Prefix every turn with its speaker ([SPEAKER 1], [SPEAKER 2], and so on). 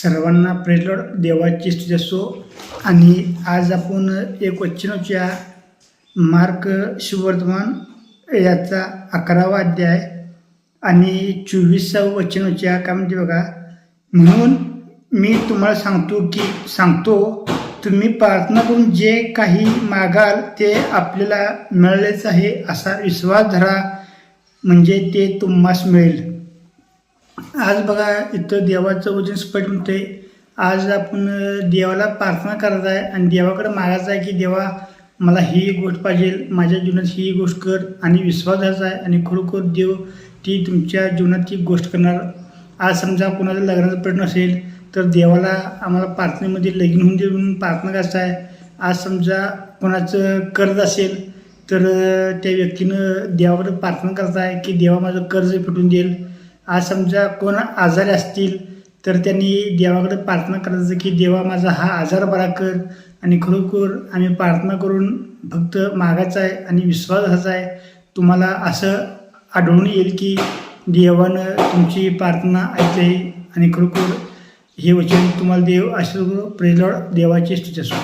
[SPEAKER 1] सर्वांना प्रेरण देवाची स्तुती असो. आणि आज आपण एक वचनोच्या मार्क शिववर्धमान याचा अकरावा अध्याय आणि चोवीसावं वचनोच्या काय म्हणते बघा. म्हणून मी तुम्हाला सांगतो की सांगतो तुम्ही प्रार्थना करून जे काही मागाल ते आपल्याला मिळालेच आहे असा विश्वास धरा. म्हणजे ते तुम्हास मिळेल. आज बघा इथं देवाचं वचन स्पष्ट म्हणते आज आपण देवाला प्रार्थना करायचं आहे आणि देवाकडे मागायचं आहे की देवा मला ही गोष्ट पाहिजे. माझ्या जीवनात ही गोष्ट कर आणि विश्वास धरायचा आहे आणि खरोखर देव ती तुमच्या जीवनात ती गोष्ट करणार. आज समजा कोणाचा लग्नाचा प्रश्न असेल तर देवाला आम्हाला प्रार्थनेमध्ये लगीन होऊन दे म्हणून प्रार्थना करायचं आहे. आज समजा कोणाचं कर्ज असेल तर त्या व्यक्तीनं देवाकडे प्रार्थना करत आहे की देवा माझं कर्ज फिटून देईल. आज समजा कोण आजारी असतील तर त्यांनी देवाकडे प्रार्थना करायचं की देवा माझा हा आजार बरा कर आणि खरोखर आम्ही प्रार्थना करून फक्त मागायचा आहे आणि विश्वासाचा आहे. तुम्हाला असं आढळून येईल की देवानं तुमची प्रार्थना ऐकली आणि खरोखर हे वचन तुम्हाला देव आशीर्वाद प्रेलॉड देवाची स्तुती असो.